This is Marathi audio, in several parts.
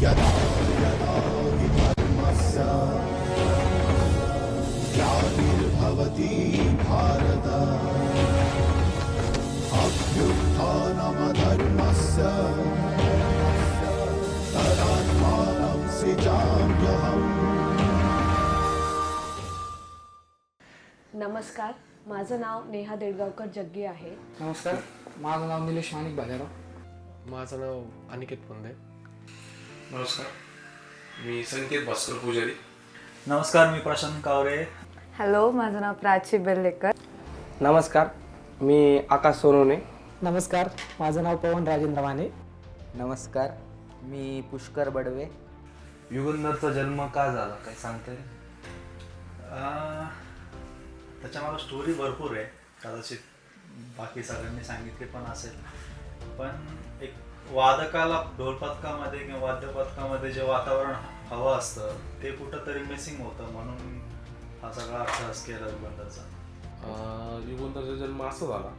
भारत अभ्युत्थानमधर्मस्य तदात्मानं सृजाम्यहम् नमस्कार माझं नाव नेहा देडगावकर जग्गी आहे. नमस्कार माझं नाव निलेश माणिक भालेराव. माझं नाव अनिकेत पुंदे. नमस्कार. मी संकेत भास्कर पुजारी. नमस्कार मी प्रशांत कावरे. हॅलो माझं नाव प्राची बेल्लेकर नमस्कार मी आकाश सोनवणे. नमस्कार माझं नाव पवन राजेंद्र माने नमस्कार मी पुष्कर बडवे. युगंधरचा जन्म का झाला काही सांगता येईल? त्याच्यामागं स्टोरी भरपूर आहे. कदाचित बाकी सगळ्यांनी सांगितली पण असेल. पण एक वादकाला ढोलपथकामध्ये किंवा वाद्यपथकामध्ये जे वातावरण हवं असतं ते कुठंतरी मिसिंग होतं म्हणून हा सगळा अभ्यास केला युगंधरचा अं, युगंधरचा जन्म असा झाला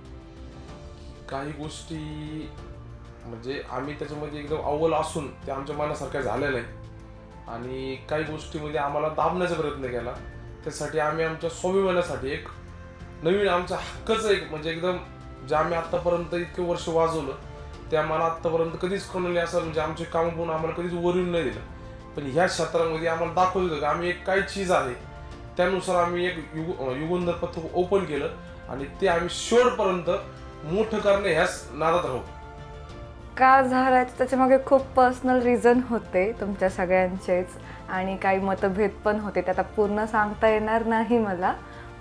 काही गोष्टी म्हणजे आम्ही त्याच्यामध्ये एकदम अव्वल असून ते आमच्या मनासारख्या झालेलं आहे. आणि काही गोष्टीमध्ये आम्हाला दाबण्याचा प्रयत्न केला. त्यासाठी आम्ही आमच्या स्वाभिमानासाठी एक नवीन आमचा हक्कच एक म्हणजे एकदम जे आम्ही आत्तापर्यंत इतके वर्ष वाजवलं ते आम्हाला आत्तापर्यंत कधीच कोणाला असं म्हणजे आमचे काम पाहून आम्हाला कधीच वरून नाही दिलं. पण ह्या क्षेत्रामध्ये आम्हाला दाखवलं होतं की आम्ही एक काय चीज आहे त्यानुसार आम्ही एक युग युगंधर पथक ओपन केलं आणि ते आम्ही शेवटपर्यंत मोठं करणे ह्याच नादात राहू. का झालाय तर त्याच्यामागे खूप पर्सनल रिझन होते तुमच्या सगळ्यांचेच आणि काही मतभेद पण होते. ते आता पूर्ण सांगता येणार नाही मला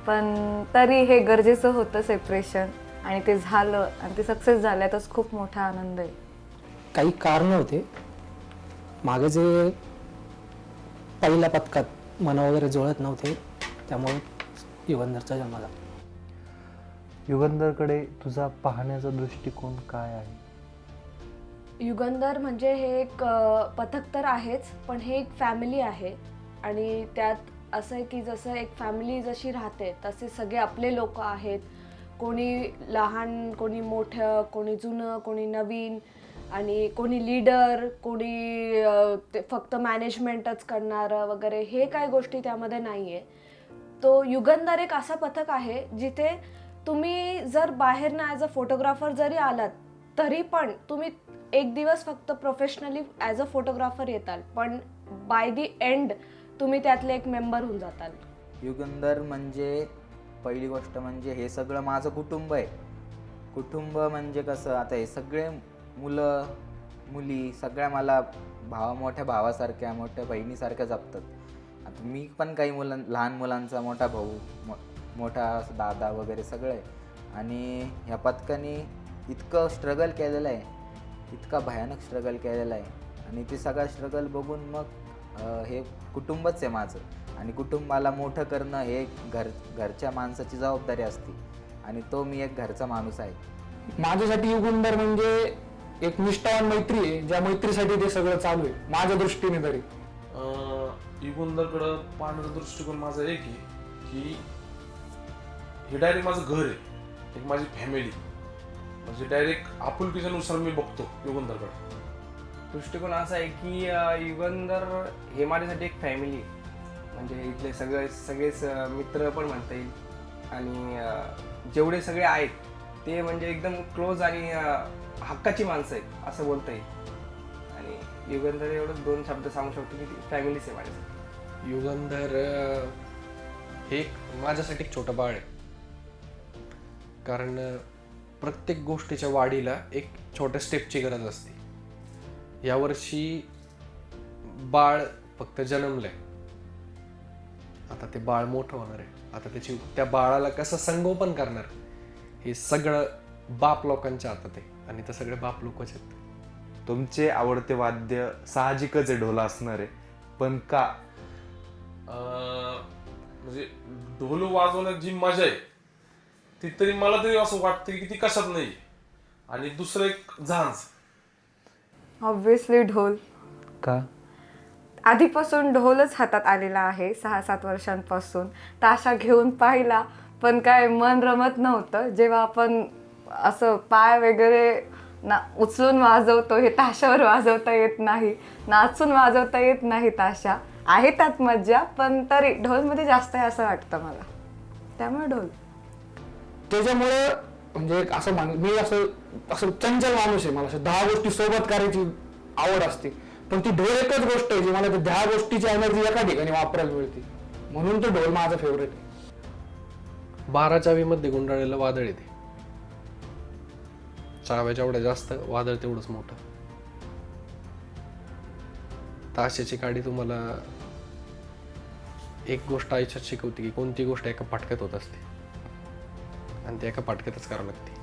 पण तरी हे गरजेचं होतं सेपरेशन आणि ते झालं आणि ते सक्सेस झालं यातच खूप मोठा आनंद आहे. काही कारणं होते. मागे जे पहिल्या पथकात मन वगैरे जुळत नव्हते त्यामुळे युगंधरचा जन्म झाला. युगंधरकडे तुझा पाहण्याचा दृष्टिकोन काय आहे? युगंधर म्हणजे हे एक अ, पथक तर आहेच पण हे एक फॅमिली आहे. आणि त्यात असं आहे की जसं एक फॅमिली जशी राहते तसे सगळे आपले लोक आहेत. कोणी लहान कोणी मोठं कोणी जुनं कोणी नवीन आणि कोणी लीडर कोणी ते फक्त मॅनेजमेंटच करणारं वगैरे हे काय गोष्टी त्यामध्ये नाही आहे तो युगंधर एक असा पथक आहे जिथे तुम्ही जर बाहेरनं ॲज अ फोटोग्राफर जरी आलात तरी पण तुम्ही एक दिवस फक्त प्रोफेशनली ॲज अ फोटोग्राफर येताल पण बाय दी एंड तुम्ही त्यातले एक मेंबर होऊन जाताल. युगंधर म्हणजे पहिली गोष्ट म्हणजे हे सगळं माझं कुटुंब आहे. कुटुंब म्हणजे कसं आता हे सगळे मुलं मुली सगळ्या मला भावा मोठ्या भावासारख्या मोठ्या बहिणीसारख्या जपतात. आता मी पण काही मुलां लहान मुलांचा मोठा भाऊ मो मोठा दादा वगैरे सगळं आहे. आणि ह्या पथकाने इतकं स्ट्रगल केलेलं आहे इतका भयानक स्ट्रगल केलेला आहे. आणि ते सगळा स्ट्रगल बघून मग हे कुटुंबच आहे माझं. आणि कुटुंबाला मोठं करणं हे घर घरच्या माणसाची जबाबदारी असते. आणि तो मी एक घरचा माणूस आहे. माझ्यासाठी युगंधर म्हणजे एक निष्ठावान मैत्री आहे ज्या मैत्रीसाठी ते सगळं चालू आहे माझ्या दृष्टीने तरी. अं, युगंधरकडं पाहण्याचा दृष्टिकोन माझा एक आहे की हे डायरेक्ट माझं घर आहे एक माझी फॅमिली म्हणजे डायरेक्ट आपुलकीच्यानुसार मी बघतो युगंधरकडे दृष्टिकोन असा आहे की अं, युगंधर हे माझ्यासाठी एक फॅमिली म्हणजे इथले सगळे सगळेच मित्र पण म्हणता येईल. आणि जेवढे सगळे आहेत ते म्हणजे एकदम क्लोज आणि हक्काची माणसं आहेत असं बोलता येईल. आणि युगंधर एवढं दोन शब्द सांगू शकतो की फॅमिलीच आहे माझ्यासाठी. युगंधर हे माझ्यासाठी एक छोटं बाळ आहे. कारण प्रत्येक गोष्टीच्या वाढीला एक छोट्या स्टेपची गरज असते. यावर्षी बाळ फक्त जन्मलं आहे आता ते बाळ मोठं होणार आहे. आता त्याची त्या बाळाला कसं संगोपन करणार? हे सगळं बाप लोकांच्या हातात आहे आणि ते सगळे बाप लोकच आहेत. तुमचे आवडते वाद्य साहजिकच आहे ढोला असणार आहे. पण का? म्हणजे ढोल वाजवण्यात जी मजा आहे ती तरी मला तरी असं वाटतं की ती कशात नाही. आणि दुसरं एक झांज. ऑब्विसली ढोल. का? आधीपासून ढोलच हातात आलेला आहे सहा सात वर्षांपासून. ताशा घेऊन पाहिला पण काय मन रमत नव्हतं. जेव्हा आपण असं पाय वगैरे ना उचलून वाजवतो हे ताशावर वाजवता येत नाही नाचून वाजवता येत नाही ताशा. आहे त्यात मज्जा पण तरी ढोलमध्ये जास्त आहे असं वाटतं मला. त्यामुळे ढोल. त्याच्यामुळे म्हणजे असं मान मी असं असं चंचल माणूस आहे मला. असं दहा गोष्टी सोबत करायची आवड असते. पण ती ढोल एकच गोष्ट आहे जी मला त्या दहा गोष्टीची एनर्जी एका ठिकाणी वापरायला मिळते. म्हणून तो ढोल माझा फेवरेट आहे. बारा चावीमध्ये गुंडाळलेलं वादळ येते. चाव्याच्या एवढ्या जास्त वादळ तेवढंच मोठं. ताशाची काडी तुम्हाला एक गोष्ट आयुष्यात शिकवते की कोणती गोष्ट एका फाटक्यात होत असते. आणि ती एका फाटक्यातच करावं लागते.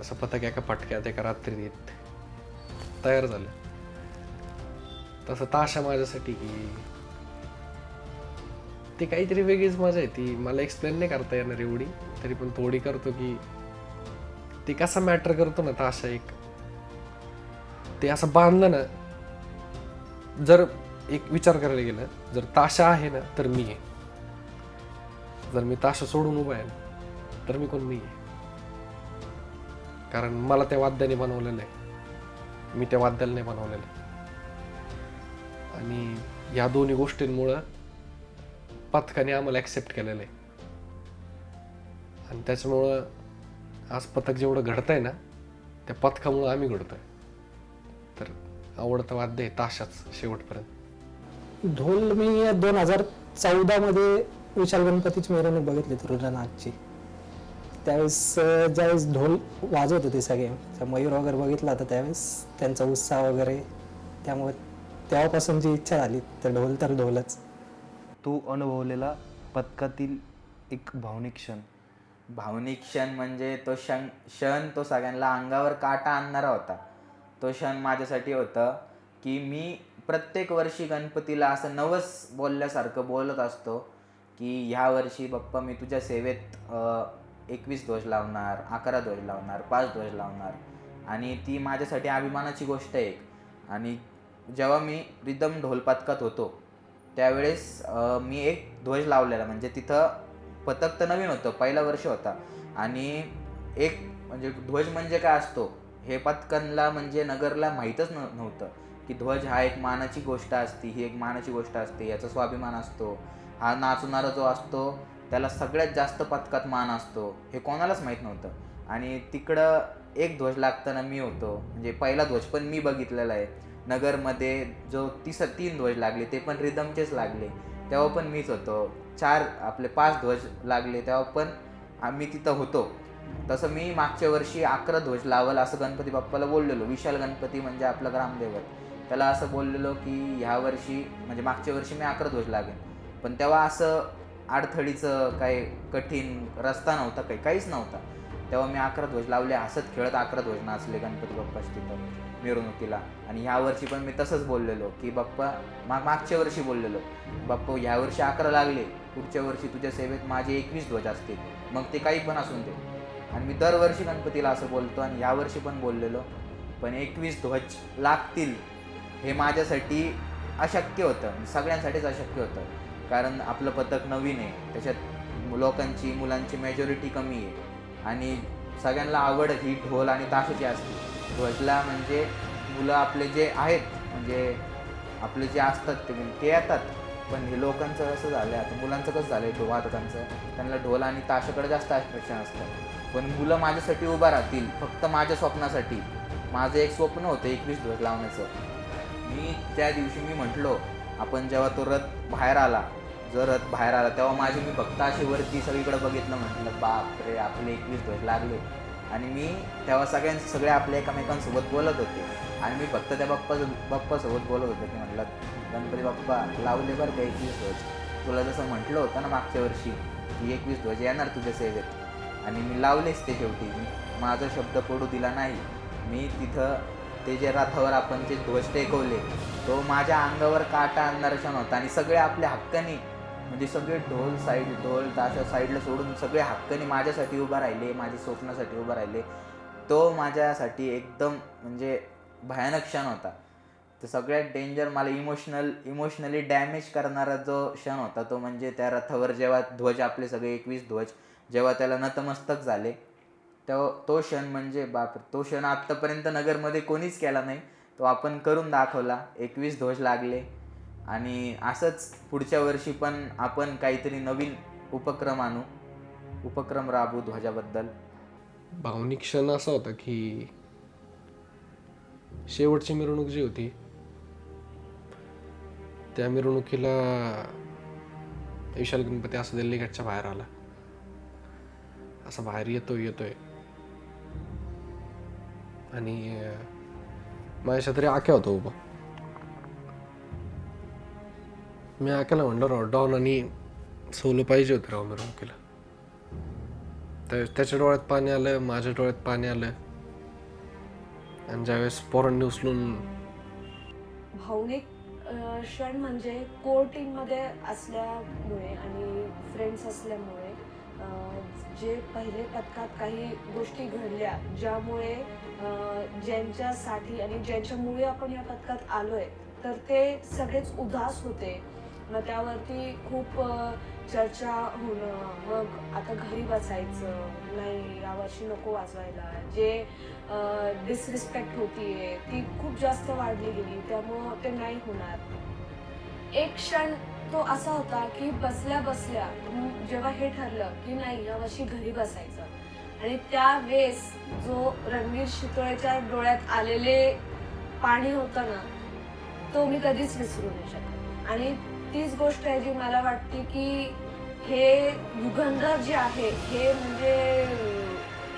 असं पथक एका फाटक्यात एका रात्रीत येत तयार झालं. तसं ताशा माझ्यासाठी की ती काहीतरी वेगळीच मजा आहे. ती मला एक्सप्लेन नाही करता येणार एवढी. तरी पण थोडी करतो की ती कसा मॅटर करतो ना ताशा एक. ते असं बांधलं ना जर एक विचार करायला गेलं जर ताशा आहे ना तर मी आहे. जर मी ताशा सोडून उभा आहे ना तर मी कोण मी आहे? कारण मला त्या वाद्याने बनवलेलं आहे. मी त्या वाद्याला नाही बनवलेलं आहे. आणि या दोन्ही गोष्टींमुळं पथकाने आम्हाला ॲक्सेप्ट केलेलं आहे. आणि त्याच्यामुळं आज पथक जेवढं घडतंय ना त्या पथकामुळं आम्ही घडतोय. तर आवडतं वाद्य आहे ताशाच शेवटपर्यंत. ढोल मी दोन हजार चौदामध्ये विशाल गणपतीची मिरवणूक बघितली होती रुद्रनाथची. त्यावेळेस ज्यावेळेस ढोल वाजवत होते सगळे मयूर वगैरे बघितला होता त्यावेळेस त्यांचा उत्साह वगैरे त्यामुळे तेव्हापासून जी इच्छा झाली तर ढोल तर ढोलच. तू अनुभवलेला पथकातील एक भावनिक क्षण. भावनिक क्षण म्हणजे तो क्षण क्षण तो सगळ्यांना अंगावर काटा आणणारा होता. तो क्षण माझ्यासाठी होतं की मी प्रत्येक वर्षी गणपतीला असं नवस बोलल्यासारखं बोलत असतो की ह्या वर्षी बाप्पा मी तुझ्या सेवेत एकवीस ध्वज लावणार अकरा ध्वज लावणार पाच ध्वज लावणार. आणि ती माझ्यासाठी अभिमानाची गोष्ट आहे एक. आणि जेव्हा मी रिदम ढोलपातकात होतो त्यावेळेस मी एक ध्वज लावलेला. म्हणजे तिथं पथक तर नवीन होतं पहिलं वर्ष होता. आणि एक म्हणजे ध्वज म्हणजे काय असतो? हे पथकांना म्हणजे नगरला माहीतच नव्हतं. की ध्वज हा एक मानाची गोष्ट असते ही एक मानाची गोष्ट असते याचा स्वाभिमान असतो. हा नाचणारा जो असतो त्याला सगळ्यात जास्त पथकात मान असतो. हे कोणालाच माहीत नव्हतं. आणि तिकडं एक ध्वज लागताना मी होतो. म्हणजे पहिला ध्वज पण मी बघितलेला आहे. नगरमध्ये जो तिस तीन ध्वज लागले ते पण रिदमचेच लागले. तेव्हा पण मीच होतो. चार आपले पाच ध्वज लागले तेव्हा पण आम्ही तिथं होतो. तसं मी मागच्या वर्षी अकरा ध्वज लावल असं गणपती बाप्पाला बोललेलो. विशाल गणपती म्हणजे आपलं ग्रामदैवत. त्याला असं बोललेलो की ह्या वर्षी म्हणजे मागच्या वर्षी मी अकरा ध्वज लागेन. पण तेव्हा असं अडथळीचं काही कठीण रस्ता नव्हता काही काहीच नव्हता. तेव्हा मी अकरा ध्वज लावले हसत खेळत अकरा ध्वज नाचले गणपती बाप्पाच तिथं. मिरवणुकीला. आणि ह्या वर्षी पण मी तसंच बोललेलो की बाप्पा मा मागच्या वर्षी बोललेलो बाप्पा ह्या वर्षी अकरा लागले पुढच्या वर्षी तुझ्या सेवेत माझे एकवीस ध्वज असतील मग ते काही पण असून दे. आणि मी दरवर्षी गणपतीला असं बोलतो आणि यावर्षी पण बोललेलो पण एकवीस ध्वज लागतील हे माझ्यासाठी अशक्य होतं सगळ्यांसाठीच अशक्य होतं. कारण आपलं पथक नवीन आहे त्याच्यात लोकांची मुलांची मेजॉरिटी कमी आहे. आणि सगळ्यांना आवड ही ढोल आणि ताशाची असते. ध्वजला म्हणजे मुलं आपले जे आहेत म्हणजे आपले जे असतात ते म्हणजे ते येतात. पण हे लोकांचं कसं झालं आता मुलांचं कसं झालं आहे वादकांचं त्यांना ढोल आणि ताशाकडे जास्त अट्रॅक्शन असतं. पण मुलं माझ्यासाठी उभा राहतील फक्त माझ्या स्वप्नासाठी. माझं एक स्वप्न होतं एकवीस ध्वज लावण्याचं. मी त्या दिवशी मी म्हटलो आपण जेव्हा तो रथ बाहेर आला जर रथ बाहेर आला तेव्हा माझी मी फक्त अशी वरती सगळीकडे बघितलं म्हटलं बाप रे आपले एकवीस ध्वज लागले. आणि मी तेव्हा सगळ्यां सगळे आपल्या एकमेकांसोबत बोलत होते. आणि मी फक्त त्या बाप्पा बाप्पासोबत बोलत होते. की म्हटलं गणपती बाप्पा लावले बरं का एकवीस ध्वज? तुला जसं म्हटलं होतं ना मागच्या वर्षी की एकवीस ध्वज येणार तुझ्या सेवेत. आणि मी लावलेच ते शेवटी. मी माझा शब्द पडू दिला नाही. मी तिथं ते जे रथावर आपण जे ध्वज टेकवले तो माझ्या अंगावर काटा आणणारा क्षण होता. आणि सगळे आपल्या हक्काने म्हणजे सगळे ढोल साईड ढोल ताशा साईडला सोडून सगळे हक्काने माझ्यासाठी उभा राहिले माझ्या स्वप्नासाठी उभा राहिले. तो माझ्यासाठी एकदम म्हणजे भयानक क्षण होता. तर सगळ्यात डेंजर मला इमोशनल इमोशनली डॅमेज करणारा जो क्षण होता तो म्हणजे त्या रथावर जेव्हा ध्वज आपले सगळे एकवीस ध्वज जेव्हा त्याला नतमस्तक झाले तो तो क्षण म्हणजे बाप तो क्षण आत्तापर्यंत नगरमध्ये कोणीच केला नाही. तो आपण करून दाखवला एकवीस ध्वज लागले. आणि असंच पुढच्या वर्षी पण आपण काहीतरी नवीन उपक्रम आणू उपक्रम राबू ध्वजाबद्दल. भावनिक क्षण असा होता की शेवटची मिरवणूक जी होती त्या मिरवणुकीला विशाल गणपती असं दिल्ली बाहेर आला. असं बाहेर येतोय येतोय. आणि माझ्या तरी आख्या होता उभा. मी आक्याला म्हणलं राव डॉन आणि सोलो पाहिजे होतं राव मिरवणुकीला. तर त्याच्या डोळ्यात पाणी आलं माझ्या डोळ्यात पाणी आलं आणि ज्यावेळेस पोरांनी उचलून भावनिक क्षण म्हणजे कोर टीममध्ये असल्यामुळे आणि फ्रेंड्स असल्यामुळे जे पहिले पथकात काही गोष्टी घडल्या ज्यामुळे ज्यांच्यासाठी आणि ज्यांच्यामुळे आपण या पथकात आलोय तर ते सगळेच उदास होते. मग त्यावरती खूप चर्चा होणं मग आता घरी बसायचं नाही यावर्षी नको वाजवायला. जे डिसरिस्पेक्ट होतीये ती खूप जास्त वाढली गेली त्यामुळं ते नाही होणार. एक क्षण तो असा होता की बसल्या बसल्या जेव्हा हे ठरलं की नाही यावर्षी घरी बसायचं. आणि त्यावेळेस जो रणवीर शितोळेच्या डोळ्यात आलेले पाणी होतं ना तो मी कधीच विसरू नाही शकत. आणि तीच गोष्ट आहे जी मला वाटते की हे युगंधर जे आहे हे म्हणजे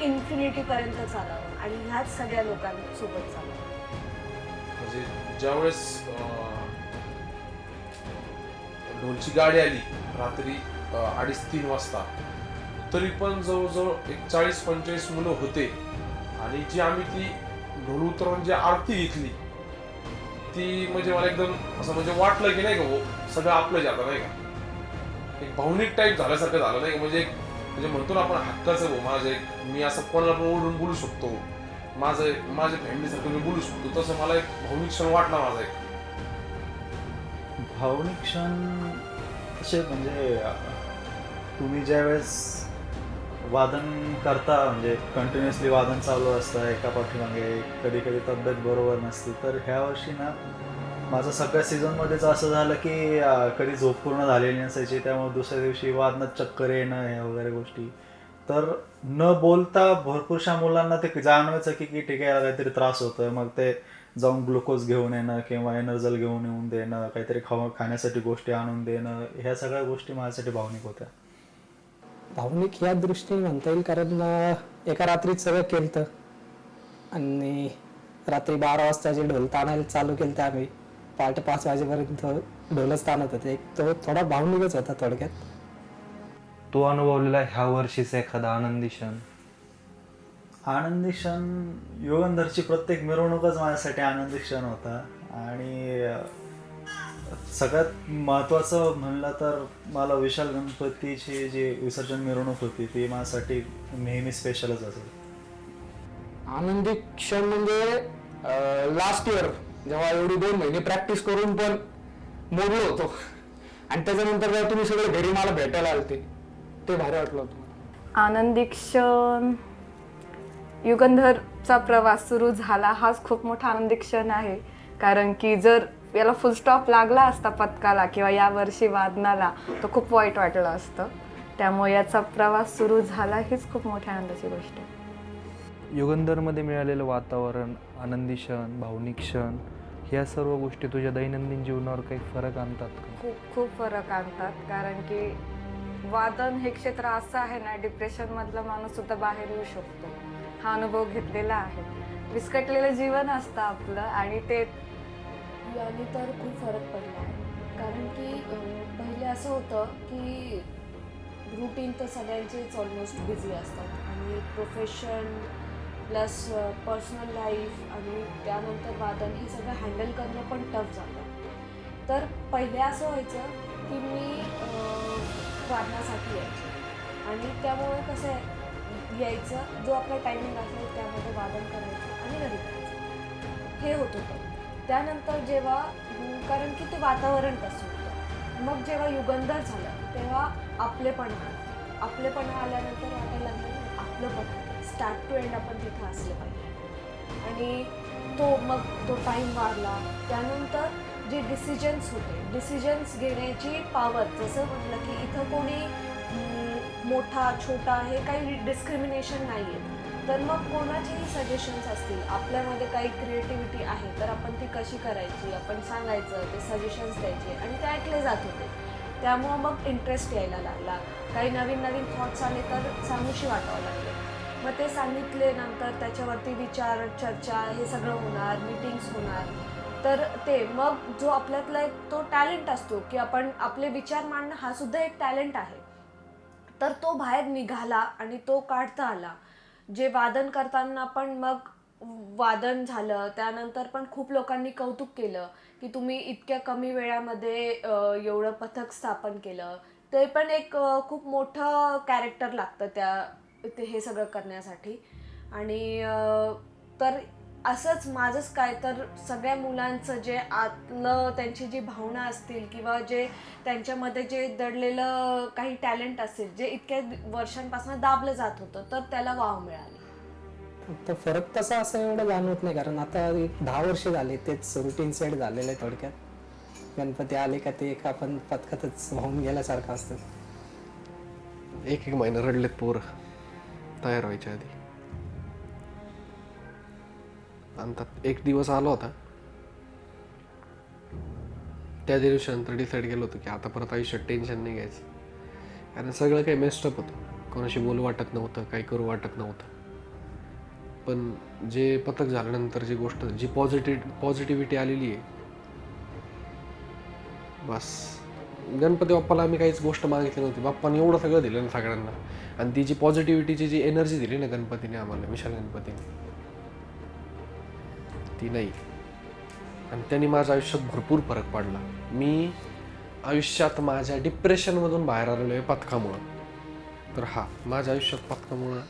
इन्फिनिटी पर्यंत चालावं आणि ह्याच सगळ्या लोकांसोबत चालावं. म्हणजे ज्यावेळेस अं, ढोलची गाडी आली रात्री अडीच तीन वाजता तरी पण जवळजवळ एक चाळीस पंचेचाळीस मुलं होते. आणि जी आम्ही ती ढोल उतरवून जी आरती घेतली ती म्हणजे मला एकदम असं म्हणजे वाटलं की नाही का हो सगळं आपलं जातं नाही का. एक भावनिक टाईप झाल्यासारखं झालं नाही का म्हणजे एक म्हणजे म्हणतो ना आपण हक्काचं भाऊ माझं एक मी असं कोणाला पण ओढून बोलू शकतो. माझं माझ्या फॅमिलीसारखं मी बोलू शकतो. तसं मला एक भावनिक क्षण वाटला माझा एक. भावनिक क्षण असे म्हणजे तुम्ही तुम्ही ज्यावेळेस वादन करता म्हणजे कंटिन्युअसली वादन चालू असतं एका पाठीमागे कधी कधी तब्येत बरोबर नसते. तर ह्या वर्षी ना माझं सगळ्या सीझनमध्येच असं झालं की कधी झोप पूर्ण झालेली नसायची त्यामुळे दुसऱ्या दिवशी वादनात चक्कर येणं ह्या वगैरे गोष्टी. तर न बोलता भरपूरशा मुलांना ते जाणवायचं की की ठीक आहे काहीतरी त्रास होतोय. मग ते जाऊन ग्लुकोज घेऊन येणं किंवा एनर्जल घेऊन येऊन देणं काहीतरी खाऊ खाण्यासाठी गोष्टी आणून देणं ह्या सगळ्या गोष्टी माझ्यासाठी भावनिक होत्या. भावनिक या दृष्टीने म्हणता येईल कारण एका रात्रीत सगळं केलं आणि रात्री बारा वाजता जे ढोल ताणायला चालू केलं आम्ही पहाटे पाच वाजेपर्यंत ढोलच ताणत होते. एक तो थोडा भावनिकच होता थोडक्यात. तो अनुभवलेला ह्या वर्षीचा एखादा आनंदी क्षण? आनंदी क्षण युगंधरची प्रत्येक मिरवणूकच माझ्यासाठी आनंदी क्षण होता. आणि सगळ्यात महत्त्वाचं म्हणलं तर मला विशाल गणपतीची जी विसर्जन मिरवणूक होती ती माझ्यासाठी नेहमी स्पेशलच असेल. आनंदी क्षण म्हणजे लास्ट इयर जेव्हा एवढी दोन महिने प्रॅक्टिस करून पण मोडलो होतो. आणि त्याच्यानंतर जेव्हा तुम्ही सगळे घरी मला भेटायला आलते ते भारी वाटलं होतं आनंदी क्षण. युगंधरचा प्रवास सुरू झाला हाच खूप मोठा आनंदी क्षण आहे. कारण की जर याला फुल स्टॉप लागला असता पथकाला किंवा या वर्षी वादनाला. तर खूप वाईट वाटलं असतं. त्यामुळे याचा प्रवास सुरू झाला हीच खूप मोठ्या आनंदाची गोष्ट आहे. युगंधरमध्ये मिळालेलं वातावरण आनंदी क्षण भावनिक क्षण ह्या सर्व गोष्टी तुझ्या दैनंदिन जीवनावर काही फरक आणतात का? खूप खूप फरक आणतात. कारण की वादन हे क्षेत्र असं आहे ना डिप्रेशनमधला माणूस सुद्धा बाहेर येऊ शकतो. हा अनुभव घेतलेला आहे. विस्कटलेलं जीवन असतं आपलं आणि ते याने तर खूप फरक पडला. आहे कारण की पहिले असं होतं की रुटीन तर सगळ्यांचेच ऑलमोस्ट बिझी असतात. आणि प्रोफेशन प्लस पर्सनल लाईफ आणि त्यानंतर वादन हे सगळं हँडल करणं पण टफ जातं तर पहिले असं व्हायचं की मी वादनासाठी यायचे. आणि त्यामुळे कसं आहे यायचं जो आपला टायमिंग असेल त्यामध्ये वादन करायचं आणि घरी हे होत होतं. त्यानंतर जेव्हा कारण की ते वातावरण तसं होतं. मग जेव्हा युगंधर झालं तेव्हा आपलेपणा आलं आपलेपणा आल्यानंतर वाटायला लागलं आपलं पण स्टार्ट टू एंड आपण तिथं असलं पाहिजे. आणि तो मग तो टाईम वाढला. त्यानंतर जे डिसिजन्स होते डिसिजन्स घेण्याची पावर जसं म्हटलं की इथं कोणी मोठा छोटा हे काही डिस्क्रिमिनेशन नाही आहे तर मग कोणाचेही सजेशन्स असतील आपल्यामध्ये काही क्रिएटिव्हिटी आहे तर आपण ती कशी करायची? आपण सांगायचं ते सजेशन्स द्यायचे आणि ते ऐकले जात होते. त्यामुळं मग इंटरेस्ट यायला लागला. काही नवीन नवीन थॉट्स आले तर सांगूशी वाटावं लागले. मग ते सांगितले नंतर त्याच्यावरती विचार चर्चा हे सगळं होणार मीटिंग्स होणार. तर ते मग जो आपल्यातला एक तो टॅलेंट असतो की आपण आपले विचार मांडणं हा सुद्धा एक टॅलेंट आहे. तर तो बाहेर निघाला आणि तो काढता आला. जे वादन करताना पण मग वादन झालं त्यानंतर पण खूप लोकांनी कौतुक केलं की तुम्ही इतक्या कमी वेळामध्ये एवढं पथक स्थापन केलं. ते पण एक खूप मोठं कॅरेक्टर लागतं त्या ते हे सगळं करण्यासाठी. आणि तर असंच माझंच काय तर सगळ्या मुलांचं जे आतलं त्यांची जी भावना असतील किंवा जे त्यांच्यामध्ये जे दडलेलं काही टॅलेंट असेल जे इतक्या वर्षांपासून दाबलं जात होतं तर त्याला वाव मिळाली. फक्त फरक तसा असं एवढं जाणवत नाही कारण आता एक दहा वर्ष झाले तेच रुटीन सेट झालेलं आहे थोडक्यात. गणपती आले का ते एका आपण पथकातच वाहून गेल्यासारखं असतं. एक एक महिना रडलेत पोर तयार व्हायच्या आधी. आणि त्यात एक दिवस आला होता. त्या दिवशी नंतर डिसाईड केलं होतं की आता परत आयुष्यात टेन्शन नाही घ्यायचं. कारण सगळं काही मेस्टअप होतं. कोणाशी बोलू वाटत नव्हतं काही करू वाटत नव्हतं. पण जे पथक झाल्यानंतर जी गोष्ट जी पॉझिटिव्ह पॉझिटिव्हिटी आलेली आहे बस. गणपती बाप्पाला आम्ही काहीच गोष्ट मागितली नव्हती. बाप्पाने एवढं सगळं दिलं ना सगळ्यांना. आणि ती जी पॉझिटिव्हिटीची जी एनर्जी दिली ना गणपतीने आम्हाला विशाल गणपतीने ती नाही. आणि त्यांनी माझ्या आयुष्यात भरपूर फरक पडला. मी आयुष्यात माझ्या डिप्रेशनमधून बाहेर आलेलो आहे पथकामुळं. तर हा माझ्या आयुष्यात पथकामुळं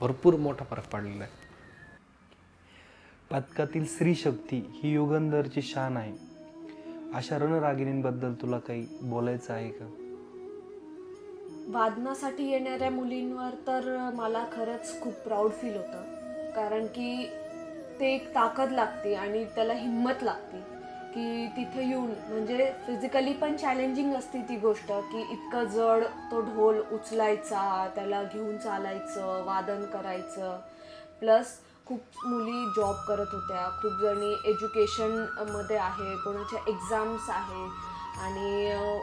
भरपूर मोठा फरक पडलेला आहे. पथकातील स्त्री शक्ती ही युगंधरची शान आहे. अशा रणरागिणींबद्दल तुला काही बोलायचं आहे का? वादनासाठी येणाऱ्या मुलींवर तर मला खरंच खूप प्राऊड फील होतं. कारण की ते एक ताकद लागते आणि त्याला हिंमत लागते की तिथे येऊन म्हणजे फिजिकली पण चॅलेंजिंग असते ती गोष्ट की इतकं जड तो ढोल उचलायचा त्याला घेऊन चालायचं वादन करायचं. प्लस खूप मुली जॉब करत होत्या खूप जणी एज्युकेशनमध्ये आहे कोणाच्या एक्झाम्स आहे आणि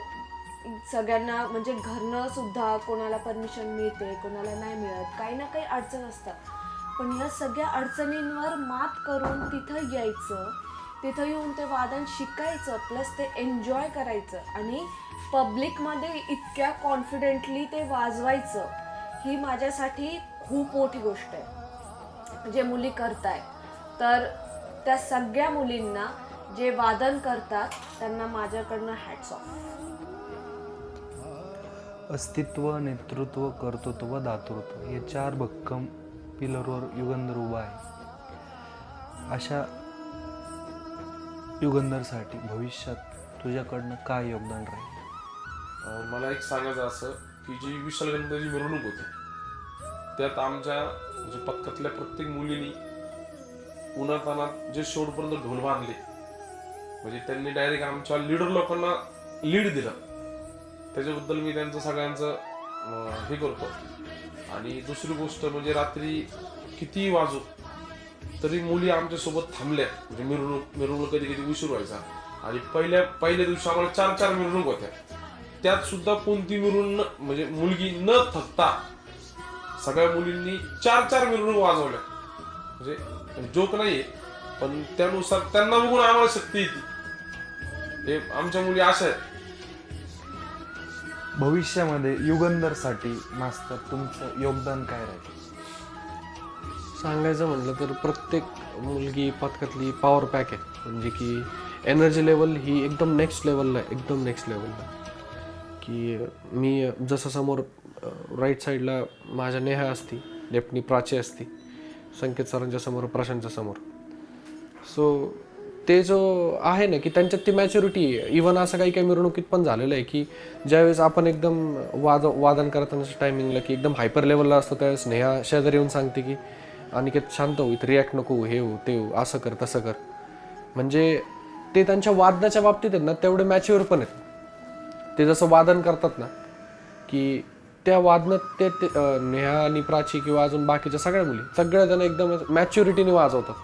सगळ्यांना म्हणजे घरनं सुद्धा कोणाला परमिशन मिळते कोणाला नाही मिळत काही ना काही अडचण असतात. पण या सगळ्या अडचणींवर मात करून तिथं यायचं. तिथं येऊन ते वादन शिकायचं प्लस ते एन्जॉय करायचं आणि पब्लिकमध्ये इतक्या कॉन्फिडेंटली ते वाजवायचं ही माझ्यासाठी खूप मोठी गोष्ट आहे. जे मुली करताय. तर त्या सगळ्या मुलींना जे वादन करतात त्यांना माझ्याकडनं हॅट्स ऑफ अस्तित्व नेतृत्व कर्तृत्व दातृत्व हे चार भक्कम पिलरवर युगंधर उभा आहे. अशा युगंधरसाठी भविष्यात तुझ्याकडनं काय योगदान राहील? मला एक सांगायचं असं की जी विशाल मिरवणूक होती त्यात आमच्या म्हणजे पक्कातल्या प्रत्येक मुलीनी उन्हातानात जे शेवटपर्यंत ढोल बांधले म्हणजे त्यांनी डायरेक्ट आमच्या लीडर लोकांना लीड दिलं. त्याच्याबद्दल मी त्यांचं सगळ्यांचं हे करतो. आणि दुसरी गोष्ट म्हणजे रात्री कितीही वाजू तरी मुली आमच्यासोबत थांबल्या म्हणजे मिरवणूक मिरवणूक कधी कधी उशीर व्हायचा. आणि पहिल्या पहिल्या दिवशी आम्हाला चार चार मिरवणूक होत्या. त्यात सुद्धा कोणती मिरवणूक म्हणजे मुलगी न थकता सगळ्या मुलींनी चार चार मिरवणूक वाजवल्या. म्हणजे जोक नाहीये पण त्यानुसार त्यांना बघून आम्हाला शक्ती येते. हे आमच्या मुली अशा आहेत. भविष्यामध्ये युगंधरसाठी मास्तर तुमचं योगदान काय राहील? सांगायचं म्हटलं तर प्रत्येक मुलगी पथकातली पॉवर पॅक आहे. म्हणजे की एनर्जी लेवल ही एकदम नेक्स्ट लेवलला आहे एकदम नेक्स्ट लेवलला की मी जसं समोर राईट साईडला माझ्या नेहा असती लेफ्टनी प्राची असती संकेत सरांच्या समोर प्रशांतच्या समोर. सो ते जो आहे ना की त्यांच्यात ती मॅच्युरिटी इव्हन इवन असं काही काही मिरवणुकीत पण झालेलं आहे की ज्यावेळेस आपण एकदम वाद वादन करतानाच्या टायमिंगला की एकदम हायपर लेवलला असतो त्यावेळेस नेहा शेजारी येऊन सांगते की अनिकेत शांत हो इथं रिॲक्ट नको हे हो ते हो असं कर तसं कर. म्हणजे ते त्यांच्या वादनाच्या बाबतीत आहेत ना तेवढे मॅच्युअर पण आहेत. ते जसं वादन करतात ना की त्या वादनात ते नेहा आणि प्राची किंवा अजून बाकीच्या सगळ्या मुली सगळ्या जण एकदम मॅच्युरिटीने वाजवतात.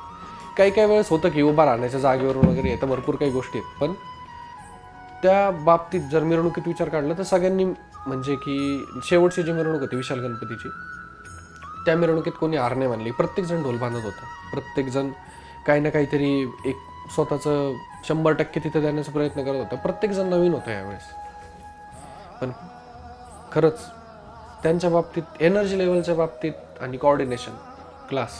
काही काही वेळेस होतं की उभा राहण्याच्या जागेवरून वगैरे येतं भरपूर काही गोष्टी आहेत. पण त्या बाबतीत जर मिरवणुकीत विचार काढला तर सगळ्यांनी म्हणजे की शेवटची जी मिरवणूक होती विशाल गणपतीची त्या मिरवणुकीत कोणी हार नाही मानली. प्रत्येकजण ढोल बांधत होता. प्रत्येकजण काही ना काहीतरी एक स्वतःचं शंभर टक्के तिथं देण्याचा प्रयत्न करत होता. प्रत्येकजण नवीन होता यावेळेस. पण खरंच त्यांच्या बाबतीत एनर्जी लेवलच्या बाबतीत आणि कॉर्डिनेशन क्लास